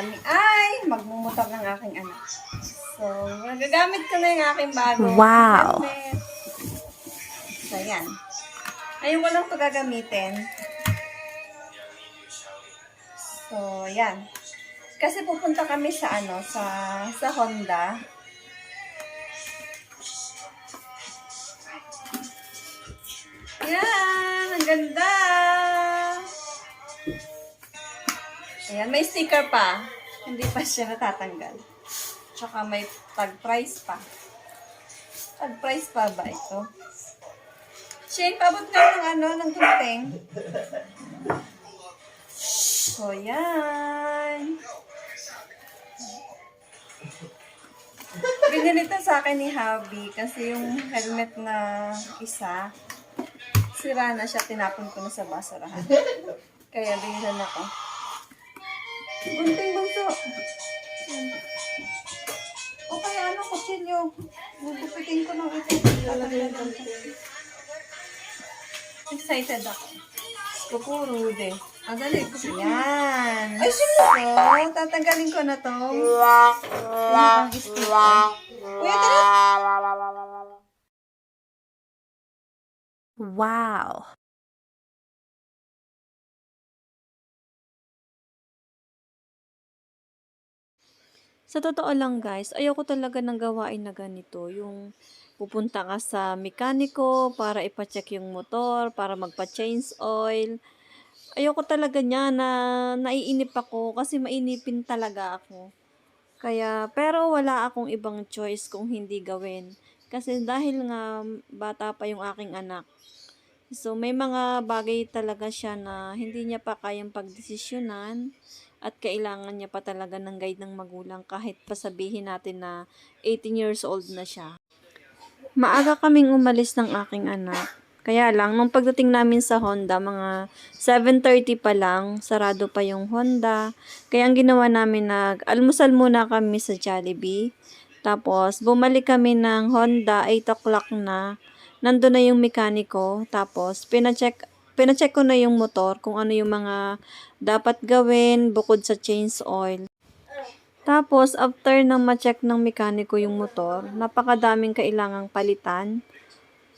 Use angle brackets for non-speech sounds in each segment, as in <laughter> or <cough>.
kami ay magmumutok ng aking anak. So, magagamit ko na yung aking bago. Wow. helmet. So, yan. Ayun ko lang ito gagamitin. So, yan. Kasi pupunta kami sa ano, sa sa Honda. Yan, ang ganda. Ayan, may sticker pa. Hindi pa siya natatanggal. Tsaka may tag price pa. Tag price pa ba ito? Shane, pabot nga ng ano, ng dumating. So, yan. Binili to sa akin ni Habi kasi yung helmet na isa, sira na siya, tinapon ko na sa basurahan. Kaya binili ako. Bunting bunso. O kaya ano, kutsilyo. Gugupitin ko ng ito. Excited ako. Kukuro de. Ang dali ko. Yan. Ay, sino Tatanggalin ko na to. Yung sticker. Kuya, tara. Wow. Sa totoo lang guys, ayoko talaga ng gawain na ganito. Yung pupunta ka sa mekaniko para ipacheck yung motor, para magpa-change oil. Ayoko talaga niya na naiinip ako kasi mainipin talaga ako. Kaya, pero wala akong ibang choice kung hindi gawin. Kasi dahil nga bata pa yung aking anak, So, may mga bagay talaga siya na hindi niya pa kayang pagdesisyonan at kailangan niya pa talaga ng guide ng magulang kahit pasabihin natin na 18 years old na siya. Maaga kaming umalis ng aking anak. Kaya lang, nung pagdating namin sa Honda, mga 7.30 pa lang, sarado pa yung Honda. Kaya ang ginawa namin, nag-almusal muna kami sa Jollibee. Tapos, bumalik kami ng Honda, 8 o'clock na nandun na yung mekaniko, tapos pinacheck, pinacheck ko na yung motor kung ano yung mga dapat gawin bukod sa change oil. Tapos, after nang ma-check ng mekaniko yung motor, napakadaming kailangang palitan.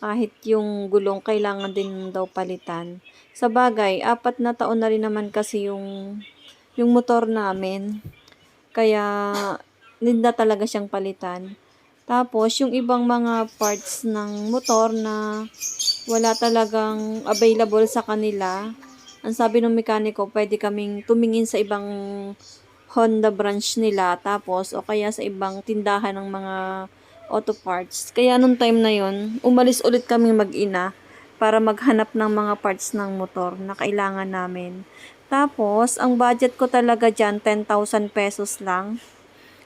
Kahit yung gulong kailangan din daw palitan. Sa bagay, apat na taon na rin naman kasi yung, yung motor namin. Kaya, need na talaga siyang palitan. Tapos, yung ibang mga parts ng motor na wala talagang available sa kanila, ang sabi ng mekaniko, pwede kaming tumingin sa ibang Honda branch nila, tapos, o kaya sa ibang tindahan ng mga auto parts. Kaya nung time na yon umalis ulit kami mag-ina para maghanap ng mga parts ng motor na kailangan namin. Tapos, ang budget ko talaga dyan, 10,000 pesos lang.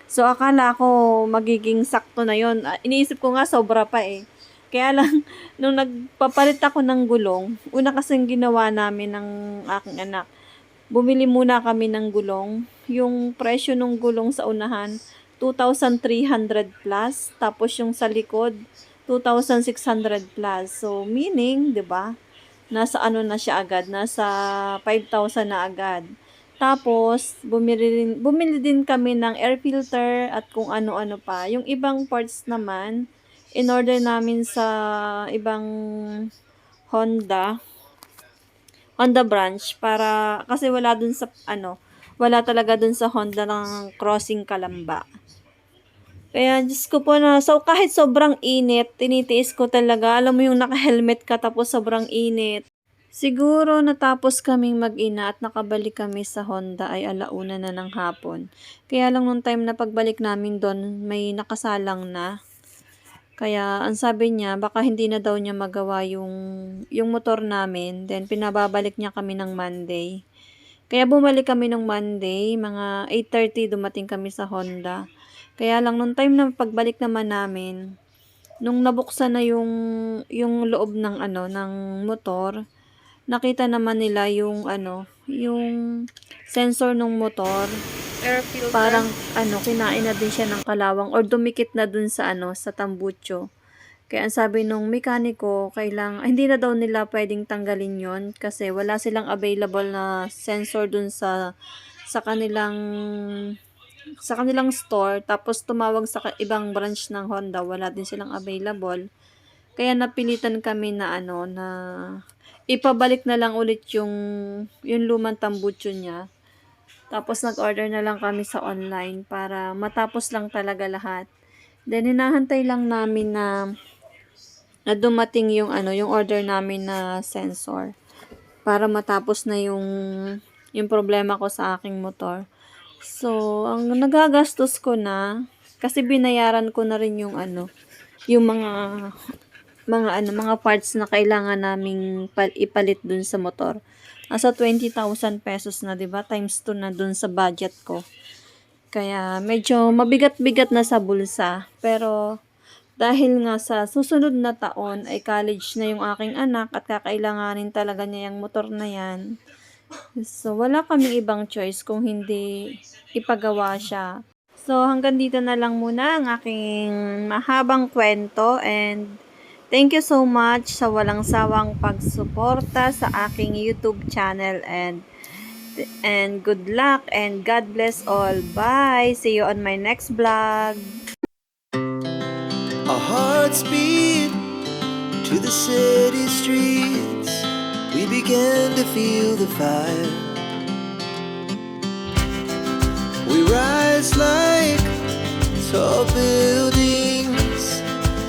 So, akala ko magiging sakto na yon. Ah, Iniisip ko nga sobra pa eh. Kaya lang, <laughs> nung nagpapalit ako ng gulong, una kasing ginawa namin ng aking anak, bumili muna kami ng gulong. Yung presyo ng gulong sa unahan, 2,300 plus. Tapos yung sa likod, 2,600 plus. So, meaning, di ba? Nasa ano na siya agad? Nasa 5,000 na agad. Tapos, bumili din, bumili din kami ng air filter at kung ano-ano pa. Yung ibang parts naman, in order namin sa ibang Honda, Honda branch para kasi wala dun sa ano, wala talaga dun sa Honda ng crossing Kalamba. Kaya, Diyos ko po na, so kahit sobrang init, tinitiis ko talaga. Alam mo yung naka-helmet ka tapos sobrang init. Siguro natapos kaming mag-ina at nakabalik kami sa Honda ay alauna na ng hapon. Kaya lang nung time na pagbalik namin doon, may nakasalang na. Kaya ang sabi niya, baka hindi na daw niya magawa yung, yung motor namin. Then pinababalik niya kami ng Monday. Kaya bumalik kami ng Monday, mga 8.30 dumating kami sa Honda. Kaya lang nung time na pagbalik naman namin, nung nabuksan na yung, yung loob ng ano, ng motor, nakita naman nila yung ano, yung sensor ng motor. Air filter. Parang ano, kinain na din siya ng kalawang or dumikit na dun sa ano, sa tambucho. Kaya ang sabi nung mekaniko, kailang, hindi na daw nila pwedeng tanggalin yon kasi wala silang available na sensor dun sa sa kanilang sa kanilang store tapos tumawag sa ibang branch ng Honda wala din silang available kaya napilitan kami na ano na ipabalik na lang ulit yung yung lumang tambucho niya tapos nag-order na lang kami sa online para matapos lang talaga lahat then hinahantay lang namin na na dumating yung ano yung order namin na sensor para matapos na yung yung problema ko sa aking motor So, ang nagagastos ko na, kasi binayaran ko na rin yung ano, yung mga, mga ano, mga parts na kailangan naming pal- ipalit dun sa motor. Nasa 20,000 pesos na, 'di ba? Times 2 na dun sa budget ko. Kaya medyo mabigat-bigat na sa bulsa. Pero dahil nga sa susunod na taon ay college na yung aking anak at kakailanganin talaga niya yung motor na yan. So, wala kaming ibang choice kung hindi ipagawa siya. So, hanggang dito na lang muna ang aking mahabang kwento and thank you so much sa walang sawang pagsuporta sa aking YouTube channel and and good luck and God bless all. Bye! See you on my next vlog. Our hearts beat to the city streets. We began to feel the fire. We rise like tall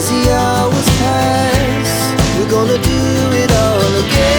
As the hours pass, we're gonna do it all again.